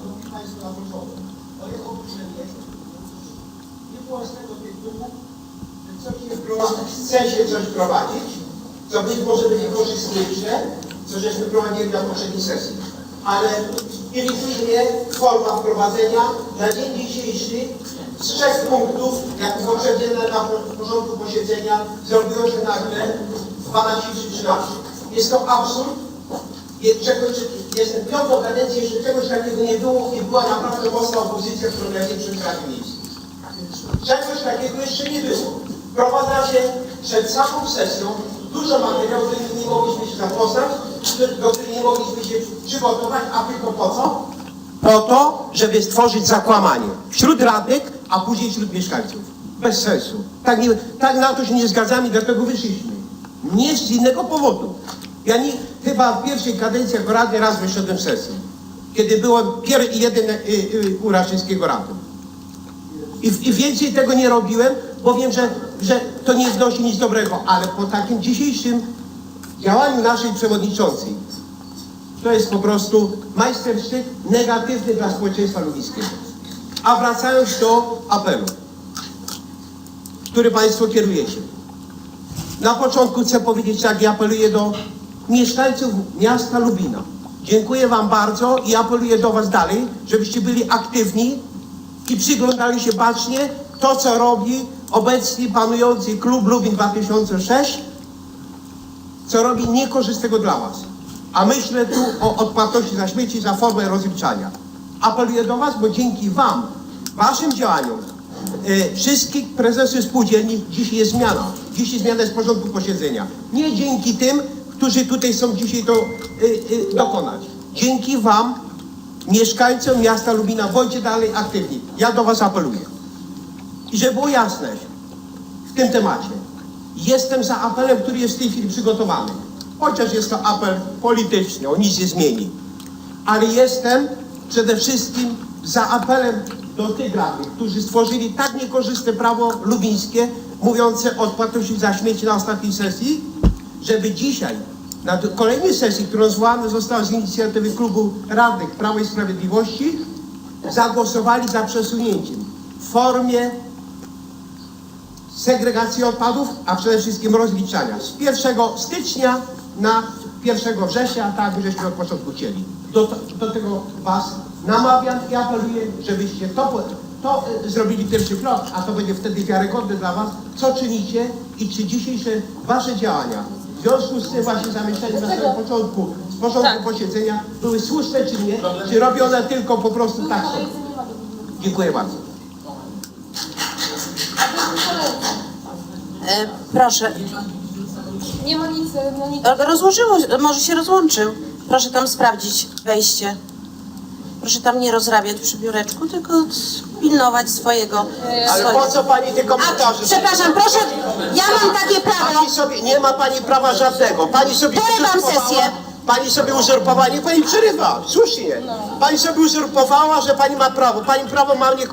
Państwu na początek. Moje oburzenie nie było z tego tytułu, że coś wprowadza, chce się coś wprowadzić, co być może będzie korzystniejsze, co żeśmy prowadzili na poprzedniej sesji. Ale irytuje forma wprowadzenia na dzień dzisiejszy z trzech punktów, jak poprzednie na porządku posiedzenia, zrobiło się nagle 12 czy 13. Jest to absurd, jest czegoś, jestem piątą kadencję, jeszcze czegoś takiego nie było i była naprawdę mocna opozycja w programie przed Miejskiej. Czegoś takiego jeszcze nie było. Wprowadza się przed samą sesją dużo materiałów, do których nie mogliśmy się zapoznać, do których nie mogliśmy się przygotować, a tylko po co? Po to, żeby stworzyć zakłamanie wśród radnych, a później wśród mieszkańców. Bez sensu. Tak, nie, tak na to się nie zgadzamy dlatego wyszliśmy. Nie z innego powodu. Ja nie, chyba w pierwszej kadencji jako radny raz wyszedłem z sesji. Kiedy byłem pierwszy i jedyny y, y, u Raszyńskiego radnym. I, I więcej tego nie robiłem, bo wiem, że, że to nie wnosi nic dobrego, ale po takim dzisiejszym działaniu naszej przewodniczącej, to jest po prostu majstersztyk negatywny dla społeczeństwa lubiskiego. A wracając do apelu, który Państwo kierujecie. Na początku chcę powiedzieć tak, ja apeluję do mieszkańców miasta Lubina. Dziękuję Wam bardzo i apeluję do Was dalej, żebyście byli aktywni i przyglądali się bacznie to, co robi obecnie panujący klub Lubin 2006, co robi niekorzystnego dla Was. A myślę tu o odpłatności za śmieci, za formę rozliczania. Apeluję do Was, bo dzięki Wam, Waszym działaniom, e, wszystkich prezesów spółdzielni, dzisiaj jest zmiana. Dzisiaj zmiana jest porządku posiedzenia. Nie dzięki tym, którzy tutaj są dzisiaj to e, e, dokonać. Dzięki Wam, mieszkańcom miasta Lubina, bądźcie dalej aktywni. Ja do Was apeluję. I żeby było jasne w tym temacie, jestem za apelem, który jest w tej chwili przygotowany. Chociaż jest to apel polityczny, on nic nie zmieni. Ale jestem przede wszystkim za apelem do tych radnych, którzy stworzyli tak niekorzystne prawo lubińskie, mówiące o odpłatności za śmieci na ostatniej sesji, żeby dzisiaj, na kolejnej sesji, którą zwołana została z inicjatywy klubu radnych Prawa i Sprawiedliwości, zagłosowali za przesunięciem w formie segregacji odpadów, a przede wszystkim rozliczania z 1 stycznia na 1 września, tak żeśmy od początku chcieli. Do, do tego Was namawiam i apeluję, żebyście to, to e, zrobili pierwszy krok, a to będzie wtedy wiarygodne dla Was, co czynicie i czy dzisiejsze Wasze działania w związku z tym właśnie zamieszczeniem na samym początku z porządku Tak. posiedzenia były słuszne czy nie, czy robione tylko po prostu tak. Dziękuję bardzo. E, proszę. Nie ma nic, no nic. E, Rozłożyło, może się rozłączył. Proszę tam sprawdzić wejście. Proszę tam nie rozrabiać przy biureczku, tylko pilnować swojego. Ale swojego. po co Pani te A, komentarze? przepraszam, proszę, ja mam takie prawo. Pani sobie, nie ma pani prawa żadnego. Pani sobie Porywam sesję. Pani sobie uzurpowała, nie pani przerywa, słusznie. Pani sobie uzurpowała, że pani ma prawo. Pani prawo ma nie